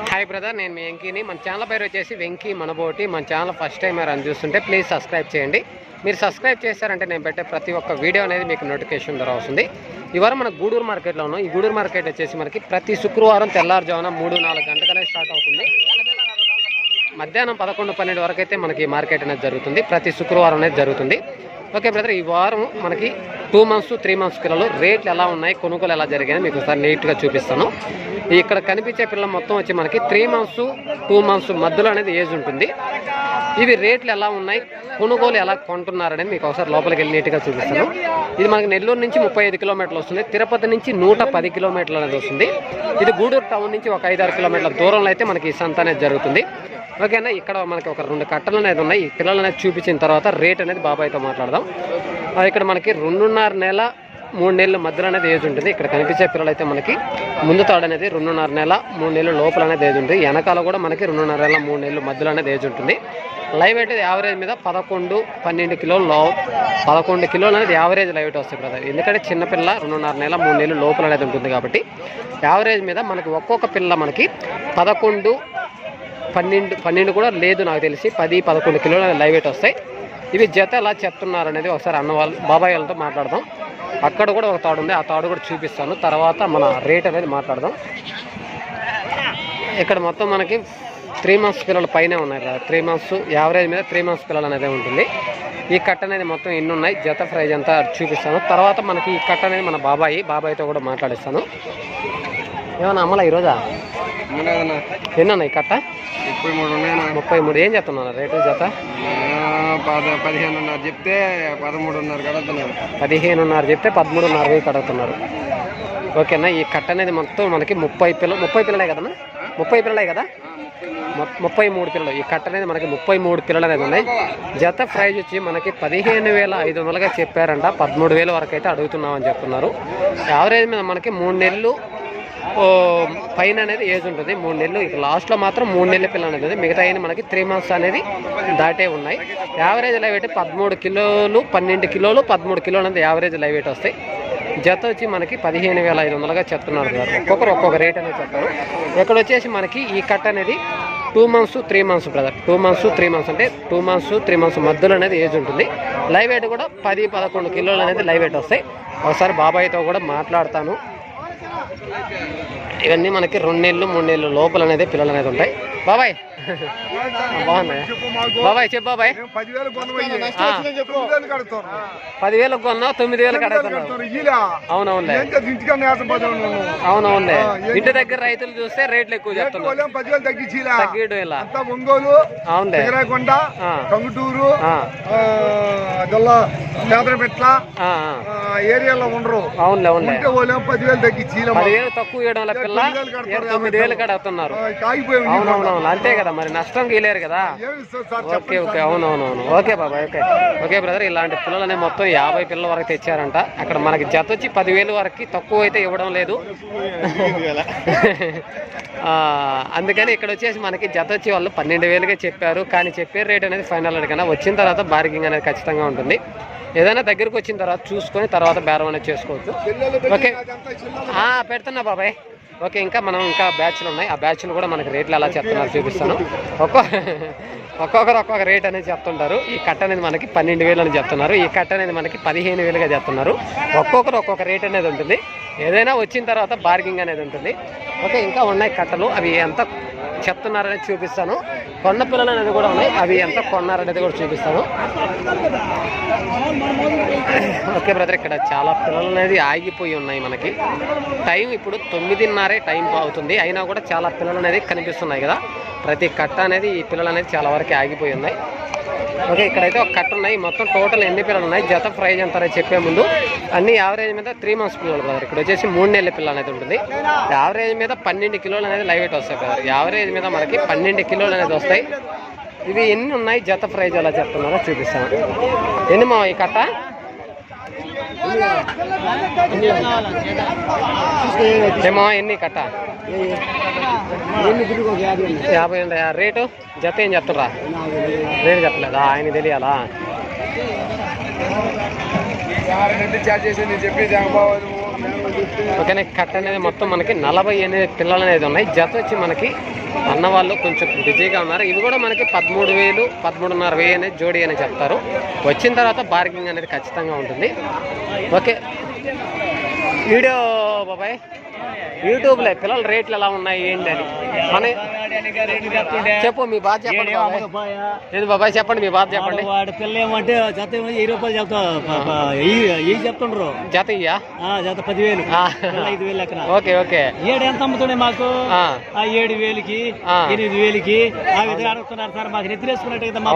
Hi brother నేను మీ వెంకీని. మన channel పేరు వచ్చేసి వెంకీ మనబోటి. మన ఛానల్ ఫస్ట్ టైం అని చూస్తుంటే ప్లీజ్ సబ్స్క్రైబ్ చేయండి. మీరు సబ్స్క్రైబ్ చేశారంటే నేను పెట్టే ప్రతి ఒక్క వీడియో అనేది మీకు నోటిఫికేషన్ ద్వారా వస్తుంది. ఇవాళ మన గూడూరు మార్కెట్లో ఉన్నాం. ఈ గూడూరు మార్కెట్ వచ్చేసి మనకి ప్రతి శుక్రవారం తెల్లారుజామున మూడు నాలుగు గంటలనే స్టార్ట్ అవుతుంది. మధ్యాహ్నం పదకొండు పన్నెండు వరకు అయితే మనకి మార్కెట్ అనేది జరుగుతుంది. ప్రతి శుక్రవారం అనేది జరుగుతుంది. ఓకే బ్రదర్ ఈ వారం మనకి టూ మంత్స్ త్రీ మంత్స్ పిల్లలు రేట్లు ఎలా ఉన్నాయి కొనుగోలు ఎలా జరిగాయని మీకు ఒకసారి నీట్గా చూపిస్తాను. ఇక్కడ కనిపించే పిల్లలు మొత్తం వచ్చి మనకి త్రీ మంత్స్ టూ మంత్స్ మధ్యలో అనేది ఏజ్ ఉంటుంది. ఇవి రేట్లు ఎలా ఉన్నాయి కొనుగోలు ఎలా కొంటున్నారనేది మీకు ఒకసారి లోపలికి వెళ్ళి నీట్గా చూపిస్తాను. ఇది మనకి నెల్లూరు నుంచి ముప్పై ఐదు కిలోమీటర్లు వస్తుంది తిరుపతి నుంచి నూట పది కిలోమీటర్లు అనేది వస్తుంది. ఇది గూడూరు టౌన్ నుంచి ఒక ఐదారు కిలోమీటర్ల దూరంలో అయితే మనకి ఈ సంత అనేది జరుగుతుంది. ఓకేనా ఇక్కడ మనకి ఒక రెండు కట్టలు అనేది ఉన్నాయి. ఈ పిల్లలు అనేది చూపించిన తర్వాత రేట్ అనేది బాబాయ్తో మాట్లాడదాం. ఇక్కడ మనకి రెండున్నర నెల మూడు నెలల మధ్యలో అనేది ఏజ్ ఉంటుంది. ఇక్కడ కనిపించే పిల్లలు అయితే మనకి ముందు తాడు అనేది రెండున్నర నెల మూడు నెలల లోపల అనేది ఏజ్ ఉంటుంది. వెనకాల కూడా మనకి రెండున్నర నెల మూడు నెలల మధ్యలో అనేది ఏజ్ ఉంటుంది. లైవ్ అయితే యావరేజ్ మీద పదకొండు పన్నెండు కిలోలు లో పదకొండు కిలోలు అనేది యావరేజ్ లైవ్ వస్తుంది బ్రదర్ ఎందుకంటే చిన్నపిల్ల రెండున్నర నెల మూడు నెలలు లోపల అనేది ఉంటుంది కాబట్టి యావరేజ్ మీద మనకి ఒక్కొక్క పిల్ల మనకి పదకొండు పన్నెండు పన్నెండు కూడా లేదు నాకు తెలిసి. పది పదకొండు కిలోల లైవ్ వెయిట్ వస్తాయి. ఇవి జత ఎలా చెప్తున్నారు అనేది ఒకసారి అన్న వాళ్ళు బాబాయ్ వాళ్ళతో మాట్లాడదాం. అక్కడ కూడా ఒక తాడు ఉంది. ఆ తాడు కూడా చూపిస్తాను. తర్వాత మన రేట్ అనేది మాట్లాడదాం. ఇక్కడ మొత్తం మనకి త్రీ మంత్స్ పిల్లలు పైనే ఉన్నాయి కదా. త్రీ మంత్స్ యావరేజ్ మీద త్రీ మంత్స్ పిల్లలు అనేది ఉంటుంది. ఈ కట్ట అనేది మొత్తం ఎన్ని ఉన్నాయి? జత ప్రైజ్ అంతా చూపిస్తాను. తర్వాత మనకి ఈ కట్ట అనేది మన బాబాయి బాబాయ్తో కూడా మాట్లాడిస్తాను. ఏమన్నా అమ్మలా ఈరోజా? ఉండదన్నా ఎన్ని ఉన్నాయి కట్ట? ముప్పై మూడు ముప్పై మూడు ఏం చెప్తున్నారు రేటు జత? పదిహేనున్నర చెప్తే పదమూడున్నర కడుతున్నారు పదిహేనున్నర చెప్తే పదమూడున్నర వెయ్యి కడుగుతున్నారు. ఓకేనా ఈ కట్ట అనేది మొత్తం మనకి ముప్పై పిల్ల ముప్పై పిల్లలే కదన్నా? ముప్పై పిల్లలే కదా? ముప్పై మూడు పిల్లలు. ఈ కట్ట అనేది మనకి ముప్పై మూడు పిల్లలు అనేది ఉన్నాయి. జత ప్రైజ్ వచ్చి మనకి పదిహేను వేల ఐదు వందలుగా చెప్పారంట. పదమూడు వేల వరకు అయితే అడుగుతున్నామని చెప్తున్నారు. యావరేజ్ మీద మనకి మూడు నెలలు పైన అనేది ఏజ్ ఉంటుంది. మూడు నెలలు. ఇక లాస్ట్లో మాత్రం మూడు నెలల పిల్ల అనేది మిగతా అయిన మనకి త్రీ మంత్స్ అనేది దాటే ఉన్నాయి. యావరేజ్ లైవ్ వెయిట్ పదమూడు కిలోలు పన్నెండు కిలోలు పదమూడు కిలోలు అనేది యావరేజ్ లైవ్ వెయిట్ వస్తాయి. జత వచ్చి మనకి పదిహేను వేల ఐదు వందలుగా చెప్తున్నారు బ్రదర్. ఒక్కొక్కరు ఒక్కొక్క రేట్ అనేది చెప్తారు ఇక్కడ వచ్చేసి మనకి ఈ కట్ అనేది two months three months brother. Two months three months అంటే టూ మంత్స్ త్రీ మంత్స్ మధ్యలో అనేది ఏజ్ ఉంటుంది. లైవ్ వెయిట్ కూడా పది పదకొండు కిలోలు అనేది లైవ్ వెయిట్ వస్తాయి. ఒకసారి బాబాయ్తో కూడా మాట్లాడతాను. ఇవన్నీ మనకి రెండు నెలలు మూడు నెలలు లోపల అనేది పిల్లలు అనేది ఉంటాయి. బాబాయ్! బాగున్నాయి? బాబాయ్ చెప్పు బాబాయ్. పదివేలు కొన్నావు తొమ్మిది వేలకు అడుగుతున్నావు అవునవునులే. ఇంటి దగ్గర రైతులు చూస్తే రేట్లు ఎక్కువ చెప్తున్నారు. ఇలా ఒంగోలు అవునులే. కంగుటూరు నేతరపెట్ల. ఏరియాలో ఉండరు. అవునులే అవునులే. పదివేలు తగ్గించి పదివేలు తక్కువ ఇవ్వడం పిల్ల తొమ్మిది వేలు కాడ అవుతున్నారు కాగిపోయి అవునవునవును అంతే కదా మరి నష్టం గీలేరు కదా. ఓకే ఓకే అవునవునవును. ఓకే బాబాయ్ ఓకే. ఓకే బ్రదర్ ఇలాంటి పిల్లలనే మొత్తం యాభై పిల్లల వరకు తెచ్చారంట. అక్కడ మనకి జత వచ్చి పదివేలు వరకు తక్కువ అయితే ఇవ్వడం లేదు. అందుకని ఇక్కడ వచ్చేసి మనకి జత వచ్చి వాళ్ళు పన్నెండు వేలుగా చెప్పారు. కానీ చెప్పే రేట్ అనేది ఫైనల్ అడిగినా వచ్చిన తర్వాత బార్గింగ్ అనేది ఖచ్చితంగా ఉంటుంది. ఏదైనా దగ్గరికి వచ్చిన తర్వాత చూసుకొని తర్వాత బేరం అనేది చేసుకోవచ్చు. ఓకే. పెడుతున్నా బాబాయ్. ఓకే ఇంకా మనం ఇంకా బ్యాచ్లు ఉన్నాయి. ఆ బ్యాచ్లు కూడా మనకి రేట్లు ఎలా చెప్తున్నారు చూపిస్తాను. ఒక్కో ఒక్కొక్కరు ఒక్కొక్క రేట్ అనేది చెప్తుంటారు. ఈ కట్ట అనేది మనకి పన్నెండు వేలు అని చెప్తున్నారు. ఈ కట్ట అనేది మనకి పదిహేను వేలుగా చెప్తున్నారు. ఒక్కొక్కరు ఒక్కొక్క రేట్ అనేది ఉంటుంది. ఏదైనా వచ్చిన తర్వాత బార్గింగ్ అనేది ఉంటుంది. ఓకే ఇంకా ఉన్నాయి కట్టలు. అవి ఎంత చెప్తున్నారనేది చూపిస్తాను. కొన్న పిల్లలు అనేది కూడా ఉన్నాయి. అవి ఎంత కొన్నారనేది కూడా చూపిస్తాను. ఓకే బ్రదర్ ఇక్కడ చాలా పిల్లలు అనేది ఆగిపోయి ఉన్నాయి మనకి. టైం ఇప్పుడు తొమ్మిదిన్నరే టైం అవుతుంది. అయినా కూడా చాలా పిల్లలు అనేది కనిపిస్తున్నాయి కదా. ప్రతి కట్ట అనేది ఈ పిల్లలు అనేది చాలా వరకు ఆగిపోయి ఉన్నాయి. ఓకే ఇక్కడైతే ఒక కట్ట ఉన్నాయి. మొత్తం టోటల్ ఎన్ని పిల్లలు ఉన్నాయి? జత ప్రైజ్ అంటారని చెప్పే ముందు అన్ని యావరేజ్ మీద త్రీ మంత్స్ పిల్లలు బ్రదర్ ఇక్కడ వచ్చేసి మూడు నెలల పిల్ల అనేది ఉంటుంది. యావరేజ్ మీద పన్నెండు కిలోలు అనేది లైవ్ వెయిట్ వస్తాయి బ్రదర్ యావరేజ్ మీద మనకి పన్నెండు కిలోలు అనేది వస్తాయి. ఇవి ఎన్ని ఉన్నాయి? జత ప్రైజ్ ఎలా చెప్తున్నారో చూపిస్తాను. ఎన్ని మా ఈ కట్ట? ఏమో ఎన్ని కట్ట? యాభై ఉంది రేటు? జత ఏం చెప్తారా రేటు చెప్పలేదా? ఆయన తెలియాలా? చార్జ్ చేసి ఓకేనా అనేది మొత్తం మనకి నలభై ఎనిమిది పిల్లలు అనేది ఉన్నాయి. జత వచ్చి మనకి అన్నవాళ్ళు కొంచెం బిజీగా ఉన్నారు. ఇవి కూడా మనకి పదమూడు వేలు పదమూడున్నర వెయ్యి అనేది జోడి అని చెప్తారు. వచ్చిన తర్వాత బార్గింగ్ అనేది ఖచ్చితంగా ఉంటుంది. ఓకే. వీడియో బాబాయ్? యూట్యూబ్లో పిల్లల రేట్లు ఎలా ఉన్నాయి ఏంటి అని? మన చెప్పు మీ బాధ చెప్పండి బాబాయ్. ఏది బాబాయ్ చెప్పండి మీ బాధ చెప్పండి. వాడి పిల్ల ఏమంటే జత వెయ్యి రూపాయలు చెప్తా ఈ చెప్తుండ్రు. జత ఇయ్యా? ఆ, జత పదివేలు. ఐదు వేలు ఎక్కడ ఓకే ఓకే. ఏడు ఎంత అమ్ముతుండే మాకు? ఆ, ఏడు వేలకి. ఎనిమిది వేలకి. ఆ విధంగా అడుగుతున్నారు సార్ మాకు నెత్తిరేసుకున్నట్టు కదా మా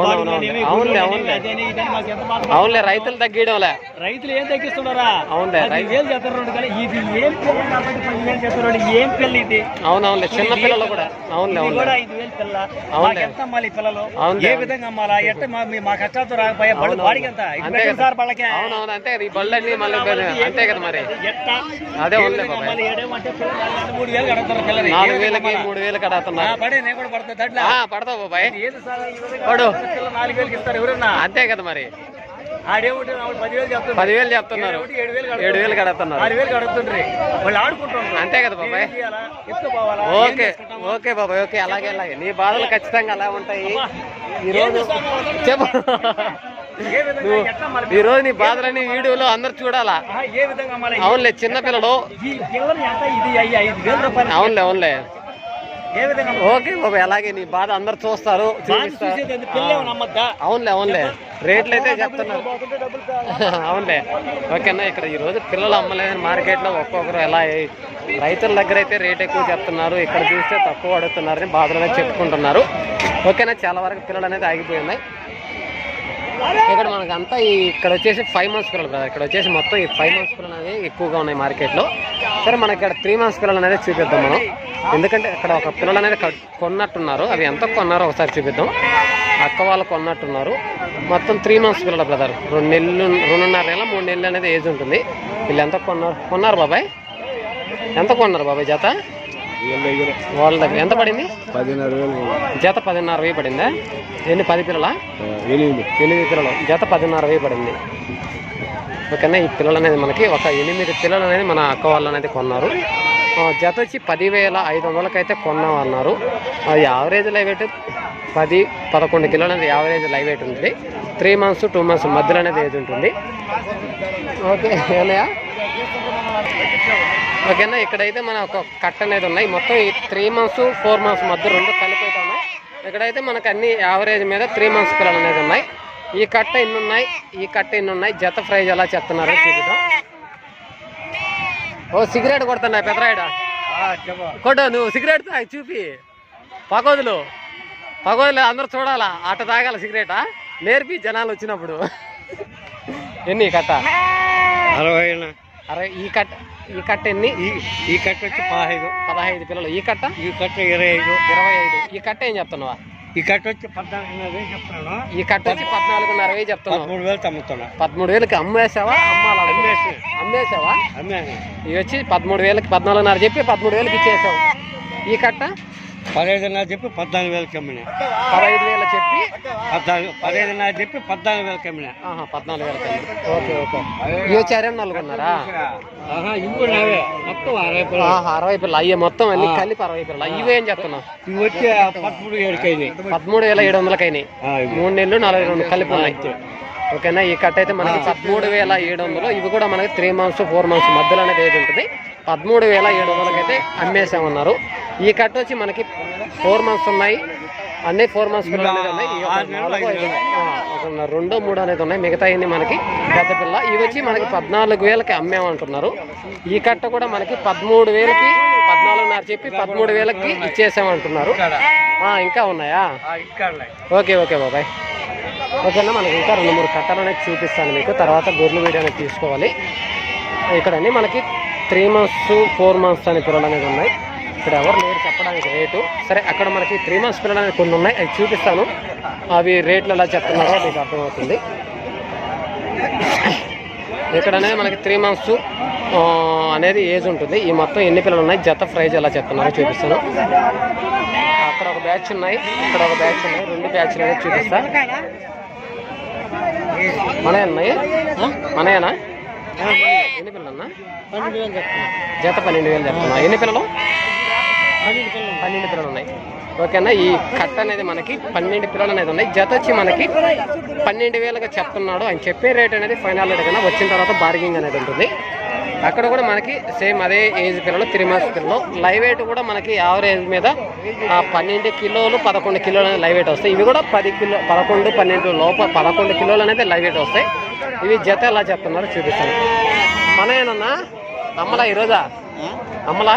అవునులే, రైతులు తగ్గియడంలే. రైతులు ఏం తగ్గిస్తున్నారా? అవునులే, రైతు- వేలు చెప్తారు కానీ ఇది ఏం పిల్ల కాబట్టి పదివేలు చెప్తారు ఏం పిల్ల ఇది? అవునవునులే చిన్న పిల్లలు కూడా. అవునులే కూడా ఐదు వేలు పిల్ల అవునులే. మాకు ఎంత అమ్మాలి ఈ పిల్లలు. ఏ విధంగా అమ్మాలా ఎట్ట మా కష్టాలతో రాకపోయా బళ్ళు. వాడికి ఎంత. సార్ వాళ్ళకి అవునవును అంతే ఈ బళ్ళన్నీ మళ్ళీ అంతే కదా మరి ఎట్ట అదే. అమ్మాలి? ఏడేమంటే మూడు వేలు కడుగుతారు పిల్లలు. నాలుగు వేలకి? మూడు వేలకి ఆ, అడుగుతున్నారు పడే నేను కూడా పడతా దడ్లా పడతావు బాబాయ్ పడు. నాలుగు వేలకి ఇస్తారు ఎవరన్నా అంతే కదా మరి పదివేలు చెప్తున్నారు. ఏడు వేలు ఆడుకుంటున్నారు అంతే కదా బాబాయ్. ఓకే? ఓకే బాబాయ్ ఓకే అలాగే అలాగే. నీ బాధలు ఖచ్చితంగా అలా ఉంటాయి. ఈ ఏం రోజు చేస్తామో వదలండి. చెప్పు ఈ రోజు నీ బాధలన్నీ వీడియోలో అందరు చూడాలా? అవునులే చిన్న పిల్లలు. ఈ పిల్లలు ఎంత ఇది అయ్యి ఐదు వేల రూపాయలు అవునులే అవునులే. ఓకే బాబాయ్ అలాగే నీ బాధ అందరు చూస్తారు? అవునులే అవునులే. రేట్లు అయితే చెప్తున్నారు? అవునులే. ఓకేనా ఇక్కడ ఈ రోజు పిల్లలు అమ్మలేని మార్కెట్లో ఒక్కొక్కరు ఎలా రైతుల దగ్గర అయితే రేట్ ఎక్కువ చెప్తున్నారు ఇక్కడ చూస్తే తక్కువ అడుగుతున్నారని బాధలు చెప్పుకుంటున్నారు. ఓకేనా చాలా వరకు పిల్లలు అనేది ఆగిపోయి ఉన్నాయి. ఇక్కడ మనకు అంతా ఈ ఇక్కడ వచ్చేసి ఫైవ్ మంత్స్ పిల్లలు కదా ఇక్కడ వచ్చేసి మొత్తం ఈ ఫైవ్ మంత్స్ పిల్లలు అనేది ఎక్కువగా ఉన్నాయి మార్కెట్లో. సరే మనకి ఇక్కడ త్రీ మంత్స్ పిల్లలు అనేది చూపిద్దాం మనం. ఎందుకంటే ఇక్కడ ఒక పిల్లలు అనేది కొన్నట్టున్నారు. అవి ఎంత కొన్నారో ఒకసారి చూపిద్దాం. అక్క వాళ్ళు కొన్నట్టున్నారు. మొత్తం త్రీ మంత్స్ పిల్లల బ్రదర్ రెండు నెలలు రెండున్నర నెల మూడు నెలలు అనేది ఏజ్ ఉంటుంది. వీళ్ళు ఎంత కొన్నారు? కొన్నారు బాబాయ్? ఎంత కొన్నారు బాబాయ్ జత? వాళ్ళ దగ్గర ఎంత పడింది? పదిన్నర వేలు జత పదిన్నర వెయ్యి పడిందా? ఎన్ని పది పిల్లలా? ఎనిమిది. ఎనిమిది పిల్లలు. జత పదిన్నర వెయ్యి పడింది. ఓకేనా ఈ పిల్లలు అనేది మనకి ఒక ఎనిమిది పిల్లలు అనేది మన అక్క వాళ్ళు అనేది కొన్నారు. ఆ, జత వచ్చి పదివేల ఐదు వందలకైతే కొన్నాం అన్నారు అది యావరేజ్ లైవ్ వెయిట్ పది పదకొండు కిలోలు అనేది యావరేజ్ లైవ్ వెయిట్ ఉంటుంది. త్రీ మంత్స్ టూ మంత్స్ మధ్యలో అనేది ఏది ఉంటుంది? ఓకే ఏమయ్యా? ఓకేనా ఇక్కడైతే మన ఒక కట్ట అనేది ఉన్నాయి. మొత్తం ఈ త్రీ మంత్స్ ఫోర్ మంత్స్ మధ్య రెండు కలిపి అయితే ఉన్నాయి ఇక్కడైతే మనకు అన్ని యావరేజ్ మీద త్రీ మంత్స్ పిల్లలు అనేది ఉన్నాయి. ఈ కట్ట ఎన్ని ఉన్నాయి? ఈ కట్ట ఎన్ని ఉన్నాయి? జత ప్రైజ్ ఎలా చెప్తున్నారు చూపిద్దాం ఓ సిగరెట్ కొడుతున్నా పెద్దరాయుడు? కొట్టు నువ్వు సిగరెట్ తాగి చూపి. పగోదులు. పగోదులు అందరూ చూడాలా? అట్ట తాగాల సిగరెటా నేర్పి జనాలు వచ్చినప్పుడు. ఎన్ని కట్ట? అరవై అరే ఈ కట్ట ఈ కట్ట ఎన్ని? ఈ కట్ట వచ్చి పదహైదు. పదహైదు పిల్లలు. ఈ కట్ట? ఈ కట్ట ఇరవై ఐదు. ఇరవై ఐదు. ఈ కట్ట ఏం చెప్తున్నావా? ఈ కట్ట వచ్చి పద్నాలుగున్నర చెప్తున్నాను. ఈ కట్ట వచ్చి పద్నాలుగున్నర వేలు చెప్తున్నావు. పదమూడు వేలు అమ్ముతున్నా పదమూడు వేలకి అమ్మేసావా అమ్మాలా? అమ్మేసి. అమ్మేసావా అమ్మాను ఇవి వచ్చి పదమూడు వేలకి పద్నాలుగున్నర చెప్పి పదమూడు వేలకి ఇచ్చేసావు. ఈ కట్ట? పదహైదున్నర చెప్పి పద్నాలుగు వేలకి అమ్మినా పదహైదు వేలు చెప్పి పద్నాలుగు పదహైదున్నర చెప్పి పద్నాలుగు వేలకి అమ్మినా పద్నాలుగు వేలకి. Okay okay. ఇవి వచ్చి అరవై నాలుగు ఉన్నారా ఆహా ఇవి నావే. మొత్తం అరవై పిల్లలు. అరవై పిల్లలు. అయ్యే మొత్తం అన్ని. కలిపి అరవై పిల్లలు. ఇవేం చెప్తున్నావు ఇవి వచ్చి పదమూడు ఏడుకైనాయి పదమూడు వేల ఏడు వందలకి అయినాయి. మూడు నెలలు నలభై రెండు కలిపి ఉన్నాయి. ఓకేనా? ఈ కట్ట అయితే మనకి పదమూడు వేల ఏడు వందలు. ఇవి కూడా మనకి త్రీ మంత్స్ ఫోర్ మంత్స్ మధ్యలో అనేది ఏది ఉంటుంది. పదమూడు వేల ఏడు వందలకి అయితే అమ్మేసామన్నారు ఈ కట్ట వచ్చి మనకి ఫోర్ మంత్స్ ఉన్నాయి. అన్ని ఫోర్ మంత్స్ ఉన్నాయి. రెండు మూడు అనేది ఉన్నాయి. మిగతా అన్ని మనకి పెద్ద పిల్ల. ఇవి వచ్చి మనకి పద్నాలుగు వేలకి అమ్మేమంటున్నారు. ఈ కట్ట కూడా మనకి పదమూడు వేలకి పద్నాలుగున్నర చెప్పి పదమూడు వేలకి ఇచ్చేసామంటున్నారు. ఇంకా ఉన్నాయా? ఓకే ఓకే బాబాయ్. ఓకేనా మనకి ఇంకా రెండు మూడు కట్టలు అనేది చూపిస్తాను మీకు. తర్వాత గొర్రెలు వీడియో అనేది తీసుకోవాలి. ఇక్కడ అన్ని మనకి త్రీ మంత్స్ ఫోర్ మంత్స్ అనే పిల్లలు అనేది ఉన్నాయి. ఇక్కడ ఎవరు లేరు చెప్పడానికి రేటు. సరే అక్కడ మనకి త్రీ మంత్స్ పిల్లలు అనేది కొన్ని ఉన్నాయి. అవి చూపిస్తాను. అవి రేట్లు ఎలా చెప్తున్నారో మీకు అర్థమవుతుంది. ఇక్కడ అనేది మనకి త్రీ మంత్స్ అనేది ఏజ్ ఉంటుంది. ఈ మొత్తం ఎన్ని పిల్లలు ఉన్నాయి? జత ప్రైజ్ ఎలా చెప్తున్నారో చూపిస్తాను. అక్కడ ఒక బ్యాచ్ ఉన్నాయి. ఇక్కడ ఒక బ్యాచ్ ఉన్నాయి. రెండు బ్యాచ్లు అనేది చూపిస్తా. మన ఉన్నాయి? మనయేనా? ఎన్ని పిల్లలు అన్న జత పన్నెండు వేలు చెప్తున్నా. ఎన్ని పిల్లలు? పన్నెండు పిల్లలు ఉన్నాయి. ఓకేనా ఈ కట్ట అనేది మనకి పన్నెండు పిల్లలు అనేది ఉన్నాయి. జత వచ్చి మనకి పన్నెండు వేలుగా చెప్తున్నాడు అని చెప్పే రేట్ అనేది ఫైనల్ రేట్ కన్నా వచ్చిన తర్వాత బార్గింగ్ అనేది ఉంటుంది. అక్కడ కూడా మనకి సేమ్ అదే ఏజ్ పిల్లలు త్రీ మంత్స్ పిల్లలు. లైవ్ వెయిట్ కూడా మనకి యావరేజ్ మీద ఆ పన్నెండు కిలోలు పదకొండు కిలోలు అనేది లైవ్ వెయిట్ వస్తాయి. ఇవి కూడా పది కిలో పదకొండు పన్నెండు లోపల పదకొండు కిలోలు అనేది లైవ్ వెయిట్ వస్తాయి. ఇవి జత ఎలా చెప్తున్నారో చూపిస్తాను. మనయేనన్నా అమ్మలా ఈరోజా? అమ్మలా?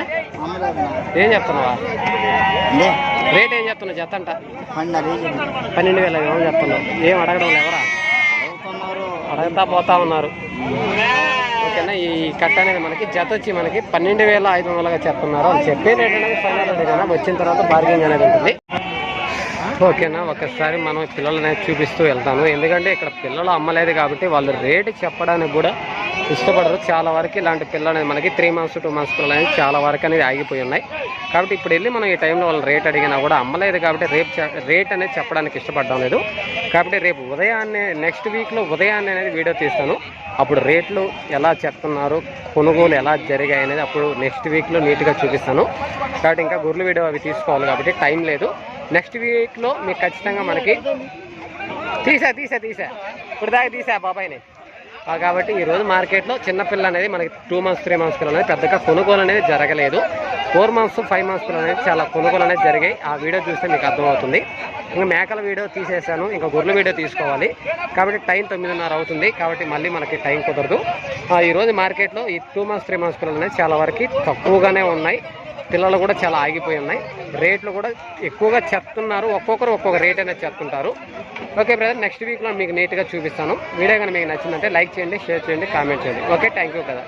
ఏం చెప్తున్నావా? రేట్ ఏం చెప్తున్నావు జత అంట పన్నెండు వేల ఏమని చెప్తున్నావు. ఏం అడగడం ఎవరా అడగతా పోతా ఉన్నారు. ఓకేనా? ఈ కట్ట అనేది మనకి జత వచ్చి మనకి పన్నెండు వేల ఐదు వందలుగా చెప్తున్నారు అని చెప్పే రేట్ అనేది ఫైనల్ కదా వచ్చిన తర్వాత బార్గెనింగ్ అనేది ఉంటుంది. ఓకేనా? ఒకసారి మనం పిల్లలు అనేది చూపిస్తూ వెళ్తాను. ఎందుకంటే ఇక్కడ పిల్లలు అమ్మలేదు కాబట్టి వాళ్ళు రేటు చెప్పడానికి కూడా ఇష్టపడరు. చాలా వరకు ఇలాంటి పిల్లలు అనేది మనకి త్రీ మంత్స్ టూ మంత్స్ పిల్లలు అనేది చాలా వరకు అనేది ఆగిపోయి ఉన్నాయి. కాబట్టి ఇప్పుడు వెళ్ళి మనం ఈ టైంలో వాళ్ళు రేట్ అడిగినా కూడా అమ్మలేదు కాబట్టి రేపు చె- రేట్ అనేది చెప్పడానికి ఇష్టపడడం లేదు. కాబట్టి రేపు ఉదయాన్నే నెక్స్ట్ వీక్లో ఉదయాన్నే అనేది వీడియో తీస్తాను. అప్పుడు రేట్లు ఎలా చెప్తున్నారు కొనుగోలు ఎలా జరిగాయి అనేది అప్పుడు నెక్స్ట్ వీక్లో నీట్గా చూపిస్తాను. కాబట్టి ఇంకా గుర్రెల వీడియో అవి తీసుకోవాలి కాబట్టి టైం లేదు. నెక్స్ట్ వీక్లో మీకు ఖచ్చితంగా మనకి తీసా తీసా తీసా. ఇప్పుడు దాకా తీసా బాబాయ్ని. కాబట్టి ఈరోజు మార్కెట్లో చిన్నపిల్ల అనేది మనకి టూ మంత్స్ త్రీ మంత్స్ పిల్లలు అనేది పెద్దగా కొనుగోలు అనేది జరగలేదు. ఫోర్ మంత్స్ ఫైవ్ మంత్స్ పిల్లలు అనేది చాలా కొనుగోలు అనేది జరిగాయి. ఆ వీడియో చూస్తే మీకు అర్థమవుతుంది. ఇంకా మేకల వీడియో తీసేసాను ఇంకా గొర్రెల వీడియో తీసుకోవాలి. కాబట్టి టైం తొమ్మిదిన్నర అవుతుంది. కాబట్టి మళ్ళీ మనకి టైం కుదరదు. ఆ, ఈరోజు మార్కెట్లో ఈ టూ మంత్స్ త్రీ మంత్స్ పిల్లలు అనేది చాలా వరకు తక్కువగానే ఉన్నాయి. పిల్లలు కూడా చాలా ఆగిపోయి ఉన్నాయి. రేట్లు కూడా ఎక్కువగా చెప్తున్నారు. ఒక్కొక్కరు ఒక్కొక్క రేట్ అనేది చెప్తుంటారు. ఓకే బ్రదర్ నెక్స్ట్ వీక్లో మీకు నీట్గా చూపిస్తాను. వీడియో కానీ మీకు నచ్చిందంటే లైక్ చేయండి షేర్ చేయండి కామెంట్ చేయండి. ఓకే థ్యాంక్ యూ కదా